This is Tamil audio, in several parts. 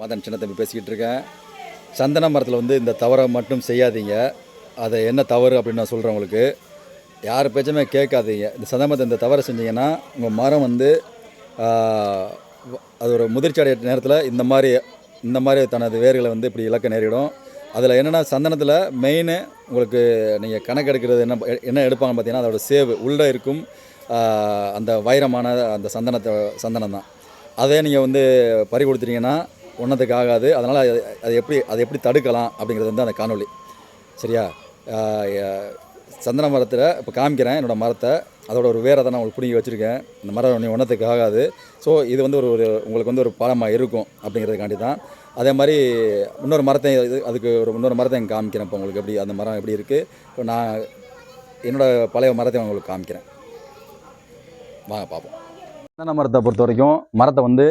மதன் சின்ன தம்பி பேசிக்கிட்டு இருக்கேன். சந்தன மரத்தில் வந்து இந்த தவறை மட்டும் செய்யாதீங்க. அதை என்ன தவறு அப்படின்னு நான் சொல்கிறேன் உங்களுக்கு. யார் பேச்சுமே கேட்காதீங்க. இந்த சந்தன மரத்தை இந்த தவறை செஞ்சீங்கன்னா உங்கள் மரம் வந்து அது ஒரு முதிர்ச்சி அடைய நேரத்தில் இந்த மாதிரி இந்த மாதிரி தனது வேர்களை வந்து இப்படி இழக்க நேரிடும். அதில் என்னென்னா சந்தனத்தில் மெயின் உங்களுக்கு நீங்கள் கணக்கு எடுக்கிறது என்ன என்ன எடுப்பாங்க பார்த்தீங்கன்னா அதோட சேவு உள்ளே இருக்கும் அந்த வைரமான அந்த சந்தனத்தை சந்தனம் தான். அதே நீங்கள் வந்து பறி கொடுத்துட்டீங்கன்னா ஒன்றத்துக்கு ஆகாது. அதனால் அது எப்படி அதை எப்படி தடுக்கலாம் அப்படிங்கிறது வந்து அந்த காணொளி. சரியா? சந்தன மரத்தில் இப்போ காமிக்கிறேன் என்னோடய மரத்தை. அதோட ஒரு வேரை தான் நான் உங்களுக்கு பிடிங்கி வச்சுருக்கேன். இந்த மரம் நீ ஒன்றத்துக்கு ஆகாது. ஸோ இது வந்து ஒரு ஒரு உங்களுக்கு வந்து ஒரு பழமாக இருக்கும் அப்படிங்கிறதுக்காண்டி தான். அதே மாதிரி இன்னொரு மரத்தை இது அதுக்கு ஒரு இன்னொரு மரத்தை காமிக்கிறேன் இப்போ உங்களுக்கு எப்படி அந்த மரம் எப்படி இருக்குது இப்போ நான் என்னோடய பழைய மரத்தை உங்களுக்கு காமிக்கிறேன். வாங்க பார்ப்போம் சந்தன மரத்தை பொறுத்த வரைக்கும் மரத்தை வந்து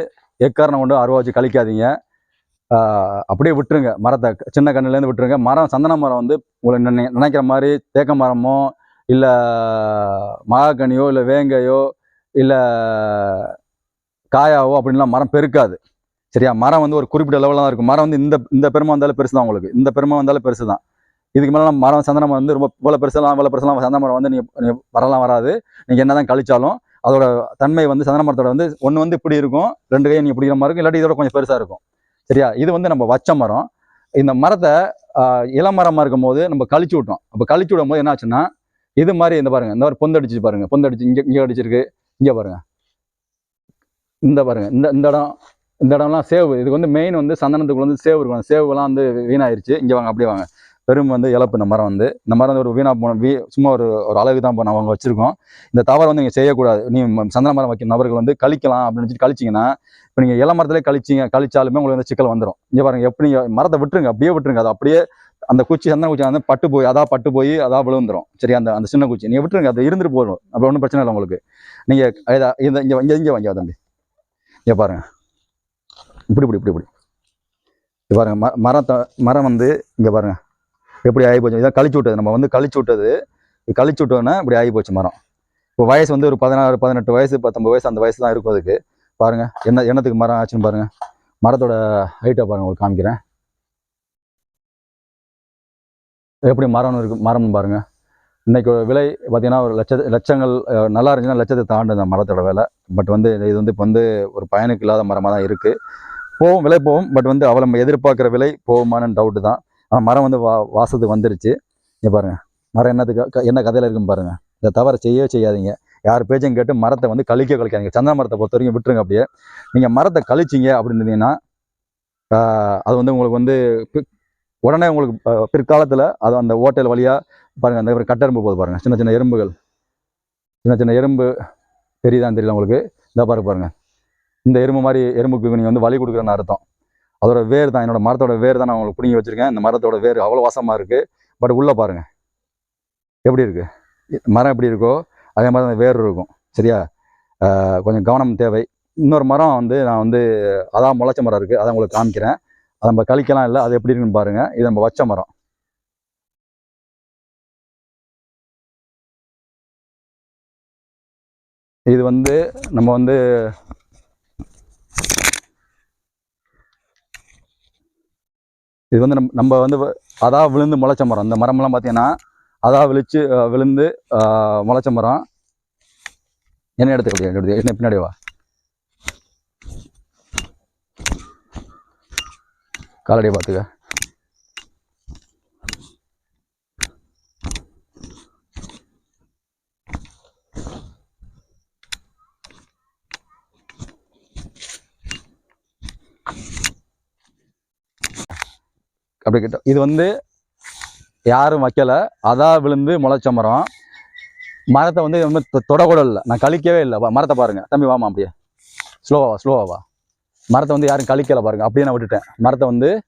எக்காரணம் கொண்டு அருவா வச்சு கழிக்காதீங்க. அப்படியே விட்டுருங்க. மரத்தை சின்ன கண்ணுலேருந்து விட்டுருங்க. மரம் சந்தன மரம் வந்து உங்களை நினை நினைக்கிற மாதிரி தேக்க மரமோ இல்லை மகாக்கனியோ இல்லை வேங்கையோ இல்லை காயாவோ அப்படின்லாம் மரம் பெருக்காது. சரியா? மரம் வந்து ஒரு குறிப்பிட்ட லெவலில் தான் இருக்கும். மரம் வந்து இந்த இந்த பெருமை வந்தாலும் பெருசு தான் உங்களுக்கு. இந்த பெருமை வந்தாலும் பெருசு தான். இதுக்கு மேலே மரம் சந்தன மரம் வந்து ரொம்ப இவ்வளோ பெருசெல்லாம் இவ்வளோ பெருசெல்லாம் சந்தன மரம் வந்து நீங்கள் வரலாம் வராது. நீங்கள் என்ன தான் கழிச்சாலும் அதோட தன்மை வந்து சந்தன மரத்தோட வந்து ஒன்று வந்து இப்படி இருக்கும் ரெண்டு கையை நீங்கள் பிடிக்கிற மாதிரி இருக்கும் இல்லாட்டி இதோட கொஞ்சம் பெருசாக இருக்கும். சரியா? இது வந்து நம்ம வச்ச மரம். இந்த மரத்தை ஆஹ், இளமரமாக இருக்கும் போது நம்ம கழிச்சு விட்டோம். அப்போ கழிச்சு விடும் போது என்ன ஆச்சுன்னா இது மாதிரி இந்த பாருங்க இந்த மாதிரி பொந்தடிச்சு பாருங்க. பொந்தடிச்சு இங்கே இங்கே அடிச்சிருக்கு. இங்கே பாருங்க. இந்த பாருங்க இந்த இந்த இடம் இந்த இடம்லாம் சேவு இதுக்கு வந்து மெயின் வந்து சந்தனத்துக்குள்ள வந்து சேவு இருக்கும். அந்த வந்து வீணாயிருச்சு. இங்கே வாங்க அப்படியே வாங்க. பெரும் வந்து இழப்பு. இந்த மரம் வந்து இந்த மரம் வந்து ஒரு வீணாக போன வீ சும்மா ஒரு ஒரு அழகு தான் நம்ம அவங்க வச்சுருக்கோம். இந்த தவறை வந்து நீங்கள் செய்யக்கூடாது. நீ சந்தன மரம் வைக்கிற நபர்கள் வந்து கழிக்கலாம் அப்படின்னு வச்சுட்டு கழிச்சிங்கன்னா இப்போ நீங்கள் இள மரத்திலே கழிச்சிங்க கழிச்சாலுமே உங்களுக்கு வந்து சிக்கல் வந்துடும் இங்கே பாருங்கள் எப்படி மரத்தை விட்டுருங்க அப்படியே விட்டுருங்க. அது அப்படியே அந்த குச்சி சந்தன குச்சி வந்து பட்டு போய் அதான் பட்டு போய் அதான் விழுந்துரும். சரி அந்த அந்த சின்ன குச்சி. நீங்கள் விட்டுருங்க அது இருந்துட்டு போயிடும். அப்போ ஒன்றும் பிரச்சனை இல்லை உங்களுக்கு. நீங்கள் இதை இங்கே இங்கே இங்கே வாங்கியா தம்பி. இங்கே பாருங்கள் இப்படி இப்படி இப்படி இப்படி. இங்க ம மரத்தை மரம் வந்து இங்கே பாருங்கள் எப்படி ஆகி போச்சு? இதான் கழிச்சு விட்டது. நம்ம வந்து கழிச்சு விட்டது. இது கழிச்சு விட்டோன்னே இப்படி ஆகி போச்சு மரம். இப்போ வயசு வந்து ஒரு பதினாறு பதினெட்டு வயசு பத்தொம்பது வயசு அந்த வயசு தான் இருக்கும் அதுக்கு. பாருங்கள் என்ன என்னத்துக்கு மரம் ஆச்சுன்னு பாருங்கள் மரத்தோட ஹைட்டை பாருங்க உங்களுக்கு காமிக்கிறேன். எப்படி மரம்னு இருக்கு மரம்னு பாருங்க. இன்னைக்கு விலை பார்த்தீங்கன்னா ஒரு லட்ச லட்சங்கள் நல்லா இருந்துச்சுன்னா லட்சத்தை தாண்டு அந்த மரத்தோட விலை. பட் வந்து இது வந்து இப்போ வந்து ஒரு பயனுக்கு இல்லாத மரமாக தான் இருக்குது போகும் விலை போகும் பட் வந்து அவளை நம்ம எதிர்பார்க்குற விலை போகுமான்னு டவுட்டு தான். மரம் வந்து வா வாசத்துக்கு வந்துருச்சு. இங்கே பாருங்க. மரம் என்னத்துக்கு க- என்ன கதையில் இருக்குன்னு பாருங்க. இதை தவிர செய்யவே செய்யாதீங்க. யார் பேச்சையும் கேட்டு மரத்தை வந்து கழிக்க கழிக்காதீங்க. சந்தன மரத்தை பொறுத்த வரைக்கும் விட்டுருங்க அப்படியே. நீங்கள் மரத்தை கழிச்சிங்க அப்படின்னு இருந்தீங்கன்னா அது வந்து உங்களுக்கு வந்து உடனே உங்களுக்கு பிற்காலத்தில் அது அந்த ஓட்டையில் வழியாக பாருங்கள் அந்த கட்டெரும்பு போகுது பாருங்கள் சின்ன சின்ன எறும்புகள். சின்ன சின்ன எறும்பு தெரியுதான்னு தெரியல உங்களுக்கு? இந்த பாருங்க பாருங்கள் இந்த எறும்பு மாதிரி எறும்புக்கு நீங்கள் வந்து வழி கொடுக்குறேன்னு அர்த்தம். அதோட வேர் தான் என்னோட மரத்தோட வேர் தான் நான் உங்களுக்கு பிடிங்கி வச்சிருக்கேன். இந்த மரத்தோட வேர் அவ்வளோ வாசமாக இருக்குது பட் உள்ளே பாருங்கள் எப்படி இருக்குது மரம் எப்படி இருக்கோ அதே மாதிரி அந்த வேர் இருக்கும். சரியா? கொஞ்சம் கவனம் தேவை. இன்னொரு மரம் வந்து நான் வந்து அதான் முளைச்ச மரம் இருக்குது அதை உங்களுக்கு காமிக்கிறேன். அதை நம்ம கழிக்கலாம் இல்லை அது எப்படி இருக்குன்னு பாருங்கள் இது நம்ம வச்ச மரம். இது வந்து நம்ம வந்து இது வந்து நம்ம நம்ம வந்து வ- விழுந்து முளைச்ச மரம். இந்த மரமெல்லாம் பார்த்தீங்கன்னா அதாக விழிச்சு விழுந்து முளைச்ச மரம். என்ன எடுத்துக்க என்ன பின்னாடி வா. காலடியை பார்த்துக்க. அப்படி கிட்ட இது வந்து யாரும் வைக்கல. அதான் விழுந்து முளைச்ச மரம். மரத்தை வந்து வந்து தொடக்கூட இல்லை. நான் கழிக்கவே இல்லை. வா, மரத்தை பாருங்கள் தம்பி வாமா அப்படியே. ஸ்லோவாவா ஸ்லோவாவா மரத்தை வந்து யாரும் கழிக்கலை பாருங்க. அப்படியே நான் விட்டுட்டேன். மரத்தை வந்து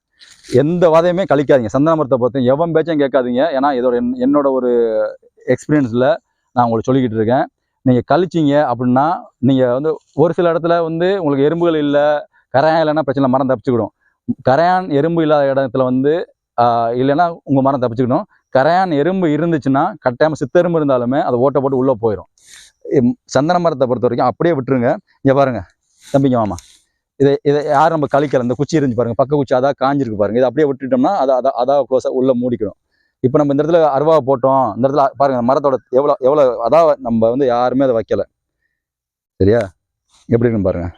எந்த வாதையுமே கழிக்காதீங்க. சந்தன மரத்தை பொறுத்து எவன் பேச்சும் கேட்காதீங்க. ஏன்னா இதோட என்- என்னோட ஒரு எக்ஸ்பீரியன்ஸில் நான் உங்களுக்கு சொல்லிக்கிட்டு இருக்கேன். நீங்கள் கழிச்சிங்க அப்படின்னா நீங்கள் வந்து ஒரு சில இடத்துல வந்து உங்களுக்கு எறும்புகள் இல்லை கரையான் இல்லைன்னா பிரச்சனை மரம் தப்பிச்சுக்கிடும். கரையான் எறும்பு இல்லாத இடத்துல வந்து இல்லைன்னா உங்கள் மரம் தப்பிச்சுக்கணும். கரையான் எறும்பு இருந்துச்சுன்னா கட்டாயமாக சித்தெரும்பு இருந்தாலுமே அதை ஓட்டை போட்டு உள்ளே போயிடும் சந்தன மரத்தை பொறுத்த வரைக்கும் அப்படியே விட்டுருங்க. இங்கே பாருங்க தம்பிங்க மாமா. இதை இதை யாரும் நம்ம கழிக்கல? இந்த குச்சி இருந்துச்சு பாருங்க. பக்க குச்சி அதான் காஞ்சிருக்கு பாருங்கள் இதை அப்படியே விட்டுட்டோம்னா அதை அதை அதாக க்ளோஸாக உள்ளே மூடிக்கணும். இப்போ நம்ம இந்த இடத்துல அருவா போட்டோம். இந்த இடத்துல பாருங்கள் மரத்தோட எவ்வளோ எவ்வளோ அதான் நம்ம வந்து யாருமே அதை வைக்கலை. சரியா? எப்படி இருக்குன்னு பாருங்கள்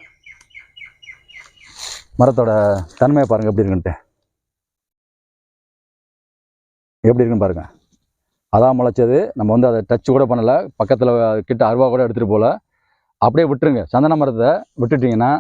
மரத்தோட தன்மையை பாருங்க எப்படி இருக்குன்ட்டு. எப்படி இருக்குன்னு பாருங்க. அதான் முளைச்சது. நம்ம வந்து அதை டச் கூட பண்ணல. பக்கத்தில் கிட்ட அருவா கூட எடுத்துகிட்டு போகல அப்படியே விட்டுருங்க. சந்தன மரத்தை விட்டுட்டீங்கன்னா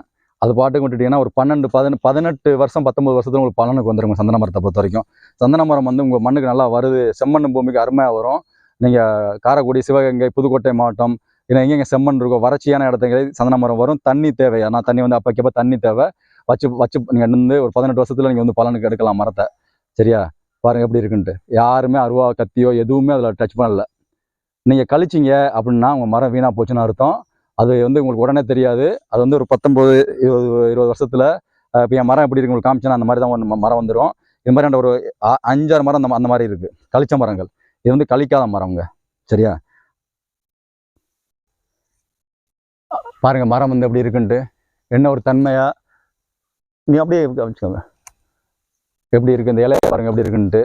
அது பாட்டுக்கு விட்டுட்டீங்கன்னா ஒரு பன்னெண்டு பதின பதினெட்டு வருஷம் பத்தொம்பது வருஷத்துல உங்களுக்கு பலனுக்கு வந்துருங்க சந்தன மரத்தை பொறுத்த வரைக்கும் சந்தன மரம் வந்து உங்கள் மண்ணுக்கு நல்லா வருது. செம்மண் பூமிக்கு அருமையாக வரும். நீங்கள் காரைக்குடி சிவகங்கை புதுக்கோட்டை மாவட்டம் இல்லை எங்கெங்கே செம்மண் இருக்கோ வறட்சியான இடத்துக்கு சந்தன மரம் வரும். தண்ணி தேவை. ஏன்னா தண்ணி வந்து அப்போக்கப்போ தண்ணி தேவை. வச்சு வச்சு நீங்கள் நின்று ஒரு பதினெட்டு வருஷத்தில் நீங்கள் வந்து பலனுக்கு எடுக்கலாம் மரத்தை. சரியா? பாருங்கள் எப்படி இருக்குன்ட்டு. யாருமே அருவா கத்தியோ எதுவுமே அதில் டச் பண்ணல. நீங்கள் கழிச்சிங்க அப்படின்னா உங்கள் மரம் வீணாக போச்சுன்னு அர்த்தம். அது வந்து உங்களுக்கு உடனே தெரியாது. அது வந்து ஒரு பத்தொம்போது இருபது இருபது வருஷத்தில் இப்போ என் மரம் எப்படி இருக்கு உங்களுக்கு காமிச்சேன்னா அந்த மாதிரி தான் ஒன்று மரம் வந்துடும் இது மாதிரி ஒரு அ- அஞ்சாறு மரம் அந்த அந்த மாதிரி இருக்குது கழிச்ச மரங்கள். இது வந்து கழிக்காத மரம்ங்க சரியா? பாருங்க மரம் வந்து எப்படி இருக்குன்ட்டு. என்ன ஒரு தன்மையாக நீ அப்படியே கவனிச்சுக்கோங்க. எப்படி இருக்குது இந்த இலைய பாருங்கள் எப்படி இருக்குன்ட்டு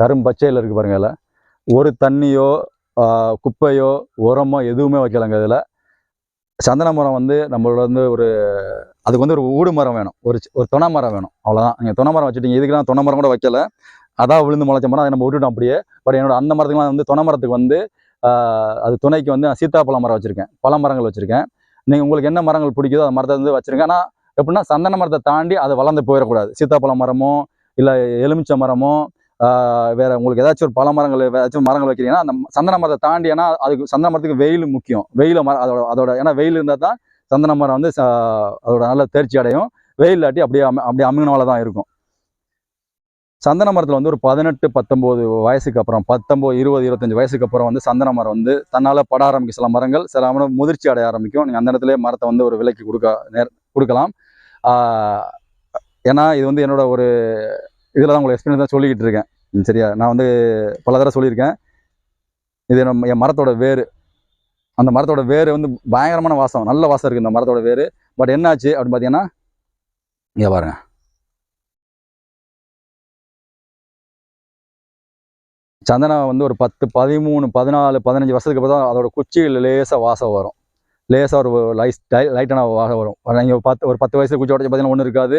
கரும் பச்சையில் இருக்குது பாருங்கள் இலை. ஒரு தண்ணியோ குப்பையோ உரமோ எதுவுமே வைக்கலங்க இதில். சந்தன மரம் வந்து நம்மளோட வந்து ஒரு அதுக்கு வந்து ஒரு ஊடு மரம் வேணும். ஒரு ஒரு துணை மரம் வேணும். அவ்வளோதான் நீங்கள் துணை மரம் வச்சுட்டீங்க இதுக்கெல்லாம் துணை மரம் கூட வைக்கல. அதான் விழுந்து முளைச்ச மரம் அதை நம்ம விட்டுட்டோம் அப்படியே. பட் என்னோட அந்த மரத்துக்குலாம் வந்து துணை மரத்துக்கு வந்து அது துணைக்கு வந்து நான் சீத்தாப்பழ மரம் வச்சுருக்கேன். பழ மரங்கள் வச்சுருக்கேன். நீங்கள் உங்களுக்கு என்ன மரங்கள் பிடிக்குதோ அந்த மரத்தை வந்து வச்சுருக்கேன் ஆனால் எப்படின்னா சந்தன மரத்தை தாண்டி அது வளர்ந்து போயிடக்கூடாது. சீத்தாப்பழ மரமோ இல்லை எலுமிச்சை மரமோ வேறு வேற உங்களுக்கு ஏதாச்சும் ஒரு பல மரங்கள் ஏதாச்சும் மரங்கள் வைக்கிறீங்கன்னா அந்த சந்தன மரத்தை தாண்டி ஏன்னா அதுக்கு சந்தன மரத்துக்கு வெயில் முக்கியம். வெயில மரம் அதோட அதோட ஏன்னா வெயில் இருந்தால் தான் சந்தன மரம் வந்து ச- அதோட நல்ல தேர்ச்சி அடையும். வெயில் இல்லாட்டி அப்படியே அம அப்படியே அமுங்கினால தான் இருக்கும். சந்தன மரத்தில் வந்து ஒரு பதினெட்டு பத்தொம்போது வயசுக்கு அப்புறம் பத்தொம்போது இருபது இருபத்தஞ்சு வயசுக்கு அப்புறம் வந்து சந்தன மரம் வந்து தன்னால் பட ஆரம்பிக்கும். சில மரங்கள் சில மரம் முதிர்ச்சி அடைய ஆரம்பிக்கும். நீங்கள் அந்த இடத்துல மரத்தை வந்து ஒரு விலைக்கு கொடுக்க நேர் கொடுக்கலாம். ஏன்னா இது வந்து என்னோட ஒரு இதில் தான் உங்களுக்கு எக்ஸ்பீரியன்ஸ் தான் சொல்லிக்கிட்டு இருக்கேன். சரியா? நான் வந்து பல தடவை சொல்லியிருக்கேன். இது நம்ம என் மரத்தோட வேர் அந்த மரத்தோட வேர் வந்து பயங்கரமான வாசம். நல்ல வாசம் இருக்குது இந்த மரத்தோட வேர் பட் என்னாச்சு அப்படின்னு பார்த்தீங்கன்னா இங்கே பாருங்கள் சந்தனம் வந்து ஒரு பத்து பதிமூணு பதினாலு பதினஞ்சு வருஷத்துக்கு அப்புறம் தான் அதோட குச்சியில் லேசாக வாசம் வரும். லேசாக ஒரு லைஸ் லைட்டான வாசம் வரும். நீங்கள் பத்து ஒரு பத்து வயசு குச்சி உடச்சி பார்த்தீங்கன்னா ஒன்றும் இருக்காது.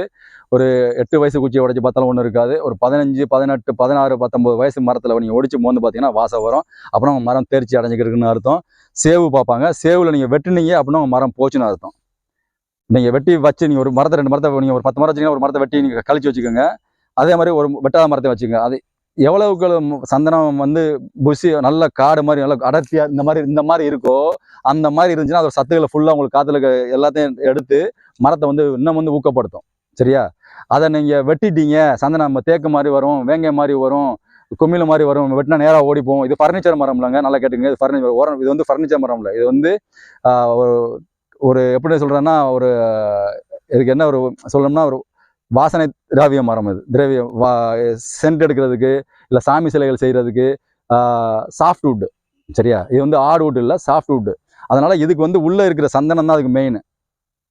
ஒரு எட்டு வயசு குச்சி உடச்சி பார்த்தாலும் ஒன்றும் இருக்காது. ஒரு பதினஞ்சு பதினெட்டு பதினாறு பத்தொம்பது வயசு மரத்தில் நீங்கள் ஒடிச்சு மோந்து பார்த்தீங்கன்னா வாசம் வரும். அப்புறம் மரம் தேர்ச்சி அடைஞ்சிக்கிறதுக்குன்னு அர்த்தம். சேவு பார்ப்பாங்க சேவில் நீங்கள் வெட்டினீங்க அப்படின்னா உங்கள் மரம் போச்சுன்னு அர்த்தம். நீங்கள் வெட்டி வச்சு நீங்கள் ஒரு மரத்தை ரெண்டு மரத்தை நீங்கள் ஒரு பத்து மரம் வச்சீங்கன்னா ஒரு மரத்தை வெட்டி நீங்கள் கழிச்சு வச்சுக்கோங்க. அதே மாதிரி ஒரு வெட்டாத மரத்தை வச்சுக்கோங்க. அது எவ்வளவுக்கு சந்தனம் வந்து புசி நல்ல காடு மாதிரி நல்ல அடர்த்தியாக இந்த மாதிரி இந்த மாதிரி இருக்கோ அந்த மாதிரி இருந்துச்சுன்னா அதோட சத்துக்களை ஃபுல்லாக உங்களுக்கு காற்றுல எல்லாத்தையும் எடுத்து மரத்தை வந்து இன்னும் வந்து ஊக்கப்படுத்தும். சரியா? அதை நீங்கள் வெட்டிட்டீங்க சந்தனம் நம்ம தேக்கு மாதிரி வரும் வேங்கை மாதிரி வரும் கும்மில மாதிரி வரும் வெட்டினா நேராக ஓடிப்போம் இது ஃபர்னிச்சர் மரம் இல்லைங்க நல்லா கேட்டுங்க இது ஃபர்னிச்சர் ஓரம் இது வந்து ஃபர்னிச்சர் மரம் இல்லை. இது வந்து ஒரு ஒரு எப்படி சொல்கிறேன்னா ஒரு இதுக்கு என்ன ஒரு சொல்லணும்னா ஒரு வாசனை திராவிய மரம் இது திரவிய வா சென்ட் எடுக்கிறதுக்கு இல்லை சாமி சிலைகள் செய்கிறதுக்கு சாஃப்ட் வுட் சரியா? இது வந்து ஆடு வுட் இல்லை சாஃப்ட் வுட் அதனால இதுக்கு வந்து உள்ளே இருக்கிற சந்தனம் தான் அதுக்கு மெயின்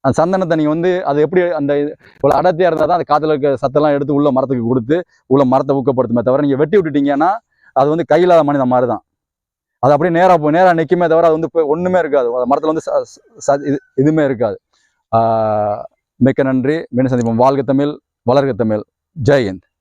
அந்த சந்தனத்தை நீங்கள் வந்து அது எப்படி அந்த இவ்வளோ அடர்த்தியாக இருந்தால் தான் அந்த காற்றுல இருக்கிற சத்தெல்லாம் எடுத்து உள்ள மரத்துக்கு கொடுத்து உள்ள மரத்தை ஊக்கப்படுத்துமே தவிர நீங்கள் வெட்டி விட்டுட்டீங்கன்னா அது வந்து கையில்லாத மனிதன் மாதிரி தான் அது அப்படியே நேராக போய் நேராக நிற்குமே தவிர அது வந்து போய் ஒன்றுமே இருக்காது. அந்த மரத்தில் வந்து ச- ச- இது இதுவுமே இருக்காது. ஆஹ் மிக்க நன்றி. மீண்டும் சந்திப்போம். வாழ்க தமிழ் வளர்க தமிழ். ஜெய் ஹிந்த்.